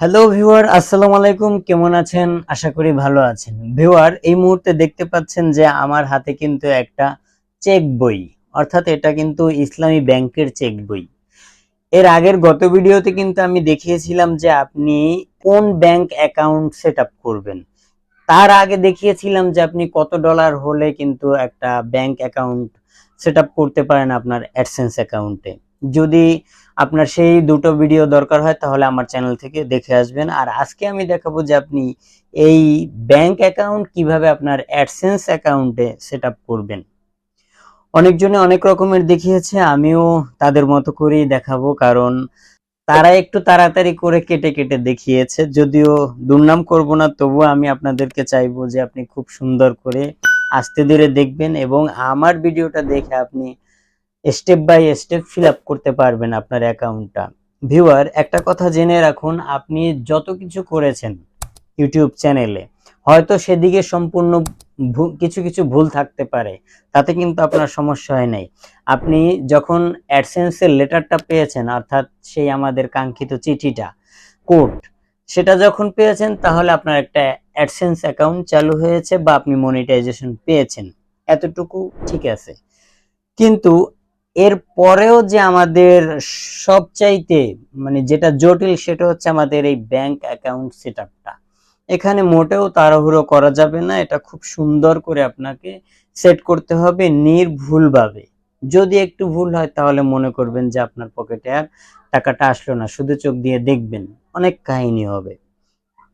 Hello viewer আসসালামু আলাইকুম, কেমন আছেন? আশা করি ভালো আছেন। ভিউয়ার এই মুহূর্তে দেখতে পাচ্ছেন যে আমার হাতে কিন্তু একটা চেক বই, অর্থাৎ এটা কিন্তু ইসলামী ব্যাংকের চেক বই। এর আগের গত ভিডিওতে কিন্তু আমি দেখিয়েছিলাম যে আপনি কোন ব্যাংক অ্যাকাউন্ট সেট করবেন। তার আগে দেখিয়েছিলাম যে আপনি কত ডলার হলে কিন্তু একটা ব্যাংক অ্যাকাউন্ট সেট করতে পারেন আপনার অ্যাডসেন্স অ্যাকাউন্টে। যদি আপনার সেই দুটো ভিডিও দরকার হয়, তাহলে আমার চ্যানেল থেকে দেখে আসবেন। আর আজকে আমি দেখাবো যে আপনি এই ব্যাংক অ্যাকাউন্ট কীভাবে আপনার অ্যাডসেন্স অ্যাকাউন্টে সেট করবেন। অনেকজনে অনেক রকমের দেখিয়েছে, আমিও তাদের মতো করেই দেখাবো, কারণ তারা একটু তাড়াতাড়ি করে কেটে কেটে দেখিয়েছে। যদিও দুর্নাম করব না, তবুও আমি আপনাদেরকে চাইব যে আপনি খুব সুন্দর করে আস্তে ধীরে দেখবেন এবং আমার ভিডিওটা দেখে আপনি স্টেপ বাই স্টেপ ফিল করতে পারবেন আপনার অ্যাকাউন্টটা ভিউয়ার একটা কথা জেনে রাখুন, আপনি যত কিছু করেছেন ইউটিউব চ্যানেলে হয়তো সেদিকে সম্পূর্ণ কিছু কিছু ভুল থাকতে পারে, তাতে কিন্তু আপনার সমস্যা হয় নাই। আপনি যখন অ্যাডসেন্সের লেটারটা পেয়েছেন, অর্থাৎ সেই আমাদের কাঙ্ক্ষিত চিঠিটা কোড সেটা যখন পেয়েছেন, তাহলে আপনার একটা অ্যাডসেন্স অ্যাকাউন্ট চালু হয়েছে বা আপনি মনিটাইজেশন পেয়েছেন। এতটুকু ঠিক আছে। কিন্তু এর পরেও যে আমাদের সবচাইতে মানে যেটা জটিল সেটা হচ্ছে আমাদের এই ব্যাংক অ্যাকাউন্ট সেট এখানে মোটেও তাড়াহুড়ো করা যাবে না, এটা খুব সুন্দর করে আপনাকে সেট করতে হবে নির্ভুলভাবে। যদি একটু ভুল হয় তাহলে মনে করবেন যে আপনার পকেটে আর টাকাটা আসলো না, শুধু চোখ দিয়ে দেখবেন, অনেক কাহিনী হবে।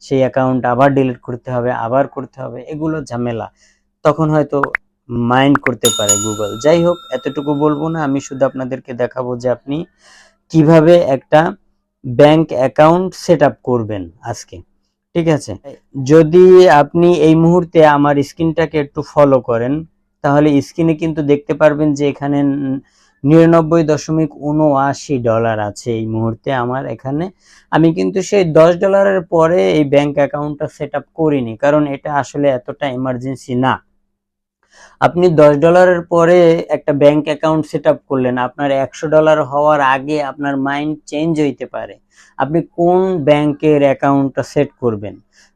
সেই অ্যাকাউন্ট আবার ডিলিট করতে হবে, আবার করতে হবে, এগুলো ঝামেলা। তখন হয়তো মাইন্ড করতে পারে গুগল। যাই হোক এতটুকু বলব না আমি শুধু আপনাদেরকে দেখাবো যে আপনি কীভাবে একটা ব্যাংক অ্যাকাউন্ট সেট আপ করবেন আজকে ঠিক আছে? যদি আপনি এই মুহূর্তে আমার স্ক্রিনটাকে একটু ফলো করেন তাহলে স্ক্রিনে কিন্তু দেখতে পারবেন যে এখানে নিরানব্বই দশমিক উনআশি ডলার আছে এই মুহূর্তে আমার এখানে। আমি কিন্তু সেই দশ ডলারের পরে এই ব্যাংক অ্যাকাউন্টটা সেট আপ করিনি কারণ এটা আসলে এতটা এমার্জেন্সি না। আপনি দশ ডলারের পরে একটা ব্যাংক অ্যাকাউন্ট সেট করলেন, আপনার একশো ডলার হওয়ার আগে আপনার মাইন্ড চেঞ্জ হইতে পারে। আপনি কোন ব্যাংকের অ্যাকাউন্টটা সেট করবেন?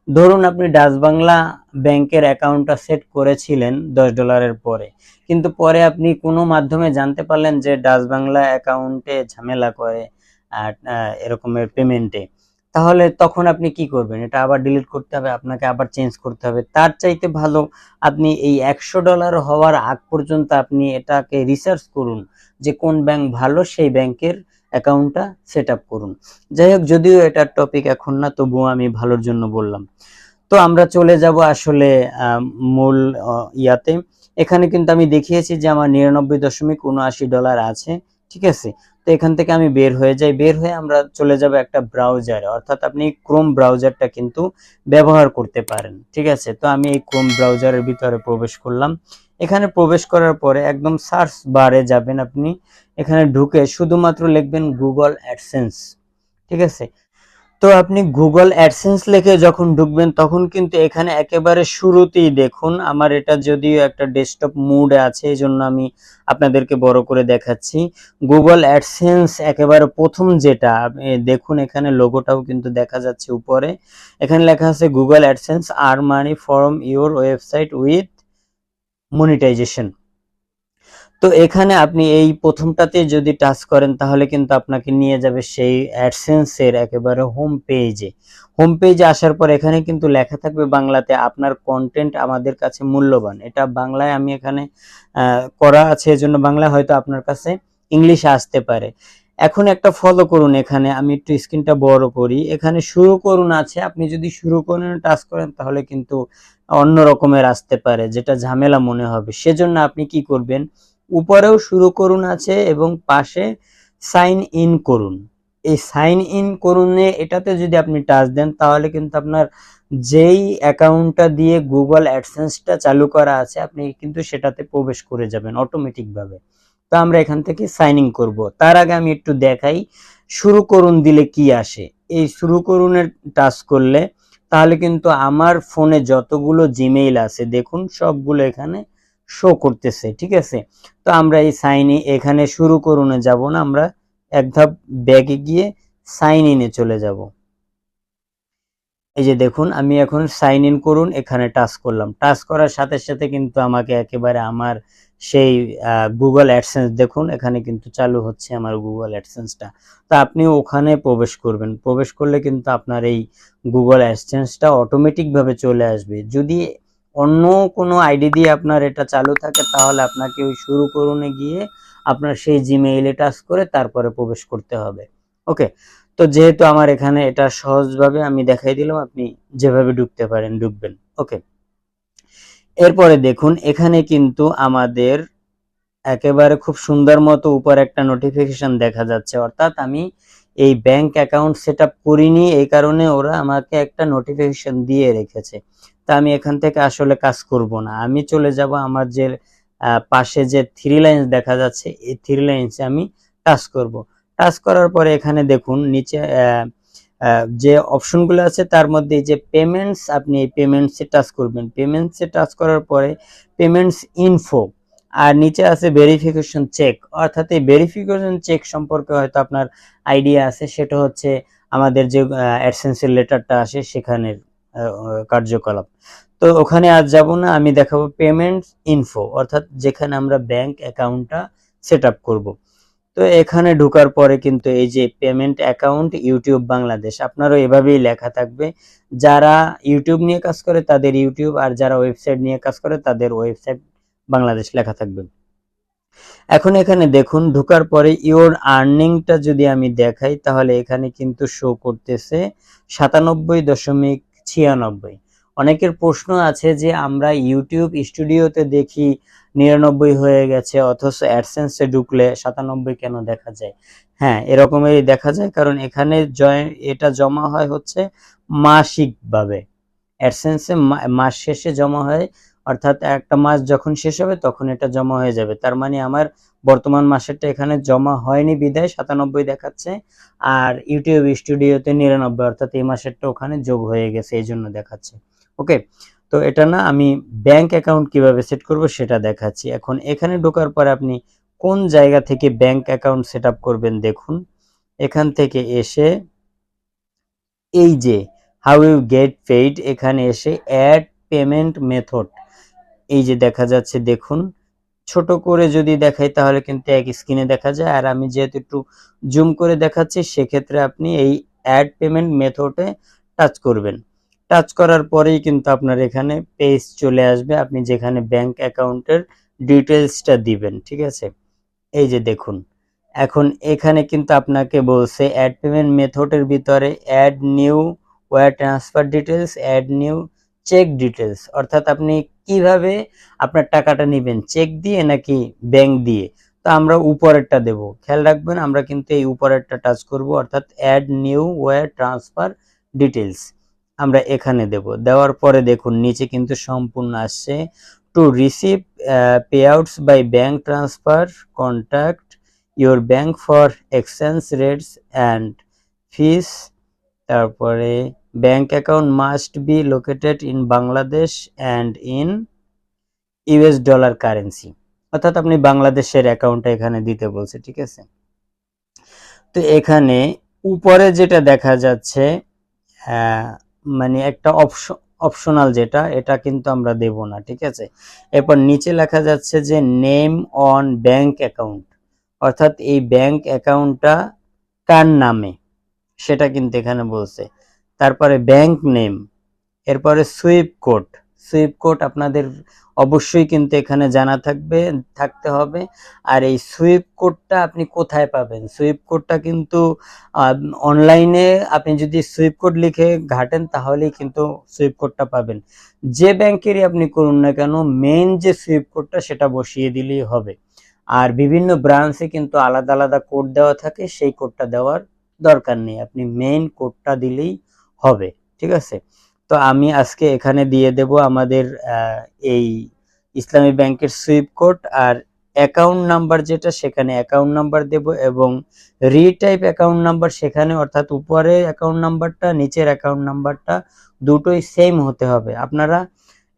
ধরুন আপনি ডাচ বাংলা ব্যাংকের অ্যাকাউন্টটা সেট করেছিলেন দশ ডলারের পরে, কিন্তু পরে আপনি কোনো মাধ্যমে জানতে পারলেন যে ডাচ বাংলা অ্যাকাউন্টে ঝামেলা করে এরকমের পেমেন্টে তাহলে তখন আপনি কি করবেন? এটা আবার ডিলিট করতে হবে, আপনাকে আবার চেঞ্জ করতে হবে। তার চাইতে ভালো আপনি এই একশো ডলার হওয়ার আগ পর্যন্ত আপনি এটাকে রিসার্চ করুন যে কোন ব্যাংক ভালো, সেই ব্যাংকের অ্যাকাউন্টটা সেট করুন। যাই হোক, যদিও এটার টপিক এখন না, তবুও আমি ভালোর জন্য বললাম। তো আমরা চলে যাব আসলে মূল ইয়াতে। এখানে কিন্তু আমি দেখিয়েছি যে আমার নিরানব্বই দশমিক উনআশি ডলার আছে, ঠিক আছে? তো এখান থেকে আমি বের হয়ে যাই। বের হয়ে আমরা চলে যাব একটা ব্রাউজারে অর্থাৎ আপনি ক্রোম ব্রাউজারটা কিন্তু ব্যবহার করতে পারেন। ঠিক আছে? তো আমি এই ক্রোম ব্রাউজারের ভিতরে প্রবেশ করলাম। এখানে প্রবেশ করার পরে একদম সার্চ বারে যাবেন আপনি। এখানে ঢুকে শুধুমাত্র লিখবেন গুগল অ্যাডসেন্স ঠিক আছে? তো আপনি গুগল অ্যাডসেন্স লিখে যখন ঢুকবেন, তখন কিন্তু এখানে একেবারে শুরুতেই দেখুন, আমার এটা যদিও একটা ডেস্কটপ মুডে আছে এই জন্য আমি আপনাদেরকে বড় করে দেখাচ্ছি। গুগল অ্যাডসেন্স একেবারে প্রথম যেটা দেখুন এখানে লোগোটাও কিন্তু দেখা যাচ্ছে উপরে। এখানে লেখা আছে Google AdSense R money from your website with monetisation তো এখানে আপনি এই প্রথমটাতে যদি টাচ করেন, তাহলে কিন্তু আপনাকে নিয়ে যাবে সেই অ্যাডসেন্স এর একেবারে হোম পেজে হোম পেজে আসার পর এখানে কিন্তু লেখা থাকবে বাংলাতে আপনার কন্টেন্ট আমাদের কাছে মূল্যবান। এটা বাংলায় আমি এখানে করা আছে এজন্য বাংলা হয়তো আপনার কাছে ইংলিশে আসতে পারে। এখন একটা ফলো করুন এখানে, আমি একটু স্ক্রিনটা বড় করি। এখানে শুরু করুন আছে, আপনি যদি শুরু করুন, টাচ করেন, তাহলে কিন্তু অন্য রকমের আসতে পারে, যেটা ঝামেলা মনে হবে। সেজন্য আপনি কি করবেন উপরেও শুরু করুন আছে এবং পাশে সাইন ইন করুন। এই সাইন ইন করুনে এটাতে যদি আপনি টাচ দেন, তাহলে কিন্তু আপনার যেই অ্যাকাউন্টটা দিয়ে গুগল অ্যাডসেন্সটা চালু করা আছে, আপনি কিন্তু সেটাতে প্রবেশ করে যাবেন অটোমেটিক ভাবে তো আমরা এখান থেকে সাইন ইন করব। তার আগে আমি একটু দেখাই, শুরু করুন দিলে কি আসে। এই শুরু করুনের টাচ করলে, তাহলে কিন্তু আমার ফোনে যতগুলো জিমেইল আছে, দেখুন সবগুলো এখানে শো করতেছে, ঠিক আছে? তো আমরা এই সাইন এখানে শুরু করুনে যাব না, আমরা এক ধাপ ব্যাগে গিয়ে সাইন ইনে চলে যাব। এই যে দেখুন, আমি এখন সাইন ইন করুন, এখানে টাচ করলাম। টাচ করার সাথে সাথে কিন্তু আমাকে একেবারে আমার সেই গুগল অ্যাডসেন্স দেখুন, এখানে কিন্তু চালু হচ্ছে আমার গুগল অ্যাডসেন্সটা তা আপনি ওখানে প্রবেশ করবেন। প্রবেশ করলে কিন্তু আপনার এই গুগল অ্যাডসেন্সটা অটোমেটিকভাবে চলে আসবে। যদি অন্য কোনো আইডি দিয়ে আপনার এটা চালু থাকে, তাহলে আপনাকে ওই শুরু করুনে গিয়ে আপনার সেই জিমেইলে টাচ করে তারপরে প্রবেশ করতে হবে। ওকে তো যেহেতু আমার এখানে এটা সহজভাবে আমি দেখাই দিলাম, আপনি যেভাবে ঢুকতে পারেন, ঢুকবেন। ওকে এরপরে দেখুন, এখানে কিন্তু আমাদের একেবারে খুব সুন্দর মতো উপর একটা নোটিফিকেশন দেখা যাচ্ছে। অর্থাৎ আমি এই ব্যাংক অ্যাকাউন্ট সেট আপ করিনি, এই কারণে ওরা আমাকে একটা নোটিফিকেশন দিয়ে রেখেছে। তা আমি এখান থেকে আসলে কাজ করব না। আমি চলে যাব আমার যে পাশে যে থ্রি লাইন্স দেখা যাচ্ছে এই থ্রি লাইন্সে আমি টাচ করব। টাচ করার পরে এখানে দেখুন, নিচে যে অপশনগুলো আছে তার মধ্যে যে পেমেন্টস আপনি এই পেমেন্টসে টাচ করবেন। পেমেন্টসে টাচ করার পরে পেমেন্টস ইনফো আর নিচে আছে ভেরিফিকেশন চেক অর্থাৎ এই ভেরিফিকেশন চেক সম্পর্কে হয়তো আপনার আইডিয়া আছে, সেটা হচ্ছে আমাদের যে অ্যাডসেন্সের লেটারটা আসে সেখানের। কার্যকলাপ। তো ওখানে আজ যাব না, আমি দেখাবো পেমেন্ট ইনফো অর্থাৎ যেখানে আমরা ব্যাংক অ্যাকাউন্টটা সেট আপ করব। তো এখানে ঢোকার পরে কিন্তু এই যে পেমেন্ট অ্যাকাউন্ট ইউটিউব বাংলাদেশ আপনারও এভাবেই লেখা থাকবে। যারা ইউটিউব নিয়ে কাজ করে, তাদের ইউটিউব আর যারা ওয়েবসাইট নিয়ে কাজ করে, তাদের ওয়েবসাইট বাংলাদেশ লেখা থাকবে। এখন এখানে দেখুন, ঢোকার পরে ইওর আর্নিংটা যদি আমি দেখাই, তাহলে এখানে কিন্তু শো করতেছে সাতানব্বই দশমিক ছিয়ানব্বই। অনেকের প্রশ্ন আছে যে আমরা ইউটিউব স্টুডিওতে দেখি নিরানব্বই হয়ে গেছে, অথচ অ্যাডসেন্সে ঢুকলে সাতানব্বই কেন দেখা যায়? হ্যাঁ এরকমেরই দেখা যায় কারণ এখানে জয়, এটা জমা হয় হচ্ছে মাসিকভাবে। অ্যাডসেন্সে মাস শেষে জমা হয়, অর্থাৎ একটা মাস যখন শেষ হবে তখন এটা জমা হয়ে যাবে। তার মানে আমার বর্তমান মাসেরটা এখানে জমা হয়নি বিদায়, সাতানব্বই দেখাচ্ছে। আর ইউটিউব স্টুডিওতে নিরানব্বই, অর্থাৎ এই মাসেরটা ওখানে যোগ হয়ে গেছে, এই জন্য দেখাচ্ছে। ওকে? তো এটা না আমি ব্যাংক অ্যাকাউন্ট কীভাবে সেট করব সেটা দেখাচ্ছি। এখন এখানে ঢোকার পরে আপনি কোন জায়গা থেকে ব্যাংক অ্যাকাউন্ট সেট করবেন দেখুন। এখান থেকে এসে এই যে হাউ ইউ গেট পেইড, এখানে এসে অ্যাড পেমেন্ট মেথড। এই যে দেখা যাচ্ছে, দেখুন। ছোট করে যদি দেখাই, তাহলে কিন্তু এক স্ক্রিনে দেখা যায়। আর আমি যেহেতু একটু জুম করে দেখাচ্ছি, সেক্ষেত্রে আপনি এই অ্যাড পেমেন্ট মেথডে টাচ করবেন। টাচ করার পরেই কিন্তু আপনার এখানে পেজ চলে আসবে। আপনি যেখানে ব্যাংক অ্যাকাউন্টের ডিটেলসটা দিবেন, ঠিক আছে? এই যে দেখুন, এখন এখানে কিন্তু আপনাকে বলছে অ্যাড পেমেন্ট মেথডের ভিতরে add new wire transfer details add new cheque details অর্থাৎ আপনি কীভাবে আপনার টাকাটা নেবেন চেক দিয়ে নাকি ব্যাংক দিয়ে? তো আমরা উপরেরটা দেব। খেয়াল রাখবেন, আমরা কিন্তু এই উপরেরটা টাচ করব, অর্থাৎ add new wire transfer details আমরা এখানে দেব। দেওয়ার পরে দেখুন, নিচে কিন্তু সম্পূর্ণ আসছে to receive payouts by bank transfer contact your bank for exchange rates and fees তারপরে bank account must be located in Bangladesh and in US dollar currency অর্থাৎ আপনি বাংলাদেশের অ্যাকাউন্টটা এখানে দিতে বলছে, ঠিক আছে? তো এখানে উপরে যেটা দেখা যাচ্ছে মানে একটা অপশন অপশনাল যেটা, এটা কিন্তু আমরা দেব না, ঠিক আছে? এরপর নিচে লেখা যাচ্ছে যে নেম অন ব্যাংক অ্যাকাউন্ট অর্থাৎ এই ব্যাংক অ্যাকাউন্টটা কার নামে? সেটা কিন্তু এখানে বলছে। তারপরে ব্যাংক নেম এরপরে সুইপ কোড সুইপ কোড আপনাদের অবশ্যই কিন্তু এখানে জানা থাকবে, থাকতে হবে। আর এই সুইপ কোডটা আপনি কোথায় পাবেন? সুইপ কোডটা কিন্তু অনলাইনে আপনি যদি সুইপ কোড লিখে ঘাটেন, তাহলেই কিন্তু সুইপ কোডটা পাবেন। যে ব্যাংকেরই আপনি করুন না কেন মেইন যে সুইপ কোডটা সেটা বসিয়ে দিলেই হবে। আর বিভিন্ন ব্রাঞ্চে কিন্তু আলাদা আলাদা কোড দেওয়া থাকে, সেই কোডটা দেওয়ার দরকার নেই। আপনি মেইন কোডটা দিলেই হবে, ঠিক আছে? তো আমি আজকে এখানে দিয়ে দেব আমাদের এই ইসলামী ব্যাংকের সুইপ কোড আর অ্যাকাউন্ট নাম্বার যেটা, সেখানে অ্যাকাউন্ট নাম্বার দেব এবং রিটাইপ অ্যাকাউন্ট নাম্বার সেখানে, অর্থাৎ উপরে অ্যাকাউন্ট নাম্বারটা, নিচের অ্যাকাউন্ট নাম্বারটা দুটোই সেম হতে হবে। আপনারা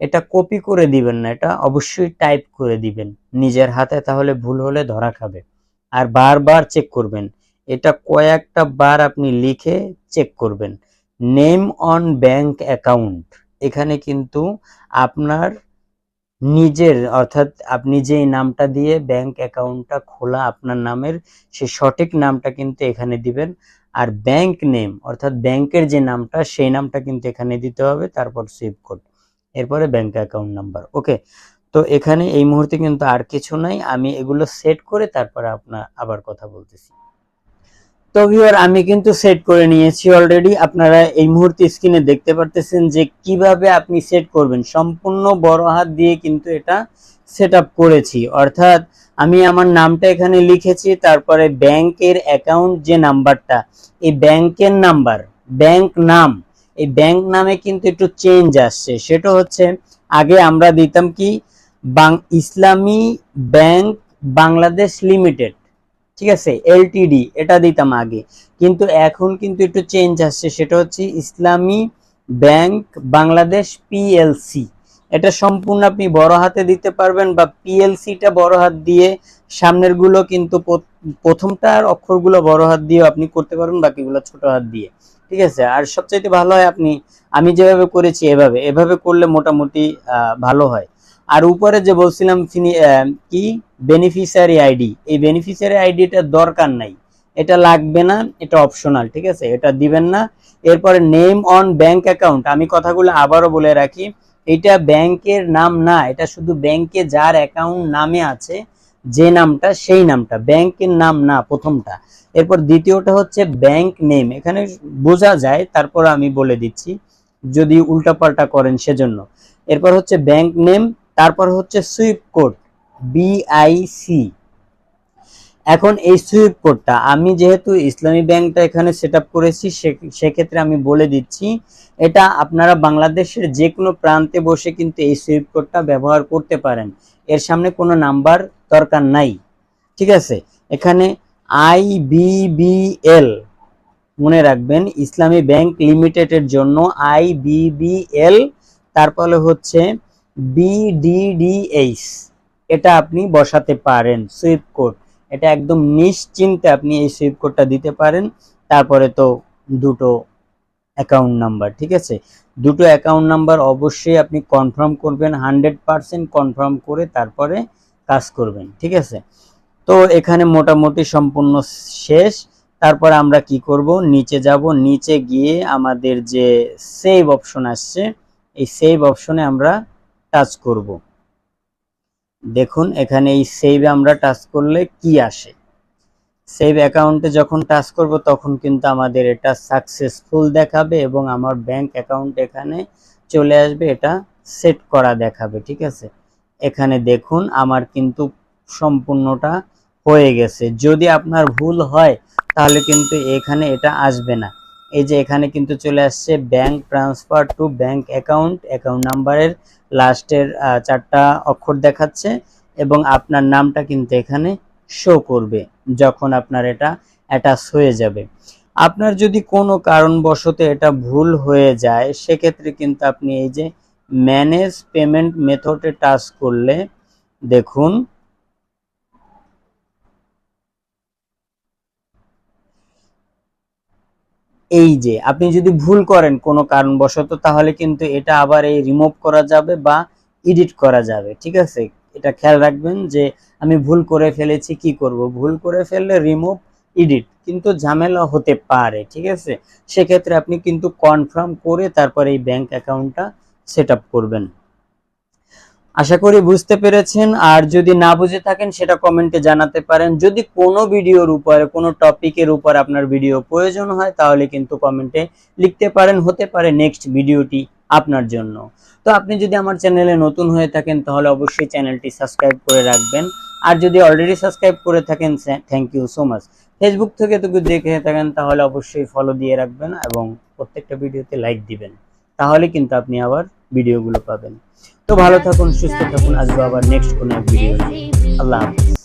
এটা কপি করে দিবেন না, এটা অবশ্যই টাইপ করে দিবেন। নিজের হাতে তাহলে ভুল হলে ধরা খাবে। আর বারবার চেক করবেন। এটা কয়েকটা বার আপনি লিখে চেক করবেন। Name on bank account. এখানে কিন্তু আপনার নিজের, অর্থাৎ আপনি যে নামটা দিয়ে ব্যাংক অ্যাকাউন্টটা খোলা আপনার নামের, সেই সঠিক নামটা কিন্তু এখানে দিবেন। আর ব্যাংক নেম, অর্থাৎ ব্যাংকের যে নামটা, সেই নামটা কিন্তু এখানে দিতে হবে, তারপর সুইপ কোড। এরপরে ব্যাংক অ্যাকাউন্ট নাম্বার। ওকে, তো এখানে এই মুহূর্তে কিন্তু আর কিছু নাই। আমি এগুলো সেট করে তারপরে আপনার আবার কথা বলতেছি। তো ভিউয়ার আমি কিন্তু সেট করে নিয়েছি অলরেডি আপনারা এই মুহূর্তে স্ক্রিনে দেখতে পারতেছেন যে কীভাবে আপনি সেট করবেন। সম্পূর্ণ বড় হাত দিয়ে কিন্তু এটা সেট করেছি। অর্থাৎ আমি আমার নামটা এখানে লিখেছি, তারপরে ব্যাংকের অ্যাকাউন্ট যে নাম্বারটা, এই ব্যাংকের নাম্বার, ব্যাংক নাম, এই ব্যাংক নামে কিন্তু একটু চেঞ্জ আসছে। সেটা হচ্ছে, আগে আমরা দিতাম কি, বাং ইসলামী ব্যাংক বাংলাদেশ লিমিটেড ঠিক আছে এলটিডি এটা দিতাম আগে। কিন্তু এখন কিন্তু একটু চেঞ্জ আসছে, সেটা হচ্ছে ইসলামী ব্যাংক বাংলাদেশ পিএলসি এটা সম্পূর্ণ আপনি বড় হাতে দিতে পারবেন বা পিএলসিটা বড় হাত দিয়ে সামনেরগুলো কিন্তু প্রথ- প্রথমটার অক্ষরগুলো বড় হাত দিয়ে আপনি করতে পারবেন, বাকিগুলো ছোট হাত দিয়ে। ঠিক আছে, আর সবচাইতে ভালো হয় আপনি, আমি যেভাবে করেছি এভাবে এভাবে করলে মোটামুটি ভালো হয়। আর উপরে যে বলছিলাম কি? বেনিফিশিয়ারি আইডি এই বেনিফিশিয়ারি আইডিটা দরকার নাই। এটা লাগবে না, এটা অপশনাল ঠিক আছে? এটা দিবেন না। এরপরে নেম অন ব্যাংক অ্যাকাউন্ট আমি কথাগুলো আবারও বলে রাখি। এটা ব্যাংকের নাম না, এটা শুধু ব্যাংকে যার অ্যাকাউন্ট নামে আছে, যে নামটা, সেই নামটা, ব্যাংকের নাম না, প্রথমটা। এরপর দ্বিতীয়টা হচ্ছে ব্যাংক নেম এখানে বোঝা যায়, তারপর আমি বলে দিচ্ছি, যদি উল্টাপাল্টা করেন সেজন্য। এরপর হচ্ছে ব্যাংক নেম তারপর হচ্ছে সুইপ কোড বিআইসি এখন এই সুইপ কোডটা আমি যেহেতু ইসলামী ব্যাংকটা এখানে সেট আপ করেছি, সে- সেক্ষেত্রে আমি বলে দিচ্ছি, এটা আপনারা বাংলাদেশের যে কোনো প্রান্তে বসে কিন্তু এই সুইপ কোডটা ব্যবহার করতে পারেন। এর সামনে কোনো নাম্বার দরকার নাই, ঠিক আছে? এখানে আইবিবিএল মনে রাখবেন, ইসলামী ব্যাংক লিমিটেডের জন্য আইবিবিএল তারপরে হচ্ছে বিডিডিএইচ এটা আপনি বসাতে পারেন সুইপ কোড এটা একদম নিশ্চিন্তে আপনি এই সুইপ কোডটা দিতে পারেন। তারপরে তো দুটো অ্যাকাউন্ট নাম্বার ঠিক আছে? দুটো অ্যাকাউন্ট নাম্বার অবশ্যই আপনি কনফার্ম করবেন হান্ড্রেড পারসেন্ট কনফার্ম করে তারপরে কাজ করবেন, ঠিক আছে? তো এখানে মোটামুটি সম্পূর্ণ শেষ। তারপর আমরা কি করব? নিচে যাব, নিচে গিয়ে আমাদের যে সেভ অপশন আসছে, এই সেভ অপশনে আমরা টাচ করব। দেখুন, এখানে এই সেভে আমরা টাচ করলে কি আসে? সেভ অ্যাকাউন্টে যখন টাচ করব, তখন কিন্তু আমাদের এটা সাকসেসফুল দেখাবে এবং আমার ব্যাংক অ্যাকাউন্ট এখানে চলে আসবে, এটা সেট করা দেখাবে, ঠিক আছে? এখানে দেখুন, আমার কিন্তু সম্পূর্ণটা হয়ে গেছে। যদি আপনার ভুল হয়, তাহলে কিন্তু এখানে এটা আসবে না। এই যে এখানে কিন্তু চলে আসছে bank transfer to bank account account নাম্বারের লাস্টের চারটা অক্ষর দেখাচ্ছে এবং আপনার নামটা কিন্তু এখানে শো করবে যখন আপনার এটা অ্যাটাচ হয়ে যাবে। আপনার যদি কোনো কারণবশত এটা ভুল হয়ে যায়, সেক্ষেত্রে কিন্তু আপনি এই যে ম্যানেজ পেমেন্ট মেথডে টাচ করলে দেখুন এই যে, আপনি যদি ভুল করেন কোনো কারণবশত, তাহলে কিন্তু এটা আবার এই রিমুভ করা যাবে বা এডিট করা যাবে, ঠিক আছে? এটা খেয়াল রাখবেন যে, আমি ভুল করে ফেলেছি, কি করব? ভুল করে ফেললে রিমুভ এডিট কিন্তু ঝামেলা হতে পারে, ঠিক আছে? সেক্ষেত্রে আপনি কিন্তু কনফার্ম করে তারপরে এই ব্যাংক অ্যাকাউন্টটা সেট করবেন। আশা করি বুঝতে পেরেছেন। আর যদি না বুঝে থাকেন, সেটা কমেন্টে জানাতে পারেন। যদি কোনো ভিডিওর উপরে, কোনো টপিকের উপর আপনার ভিডিও প্রয়োজন হয়, তাহলে কিন্তু কমেন্টে লিখতে পারেন। হতে পারে নেক্সট ভিডিওটি আপনার জন্য। তো আপনি যদি আমার চ্যানেলে নতুন হয়ে থাকেন, তাহলে অবশ্যই চ্যানেলটি সাবস্ক্রাইব করে রাখবেন। আর যদি অলরেডি সাবস্ক্রাইব করে থাকেন thank you so much Facebook থেকে তো দেখে থাকেন, তাহলে অবশ্যই ফলো দিয়ে রাখবেন এবং প্রত্যেকটা ভিডিওতে লাইক দিবেন। তাহলে কিন্তু আপনি আবার ভিডিওগুলো পাবেন। তো ভালো থাকুন সুস্থ থাকুন আসব আবার নেক্সট কোনো ভিডিও আল্লাহ হাফিজ।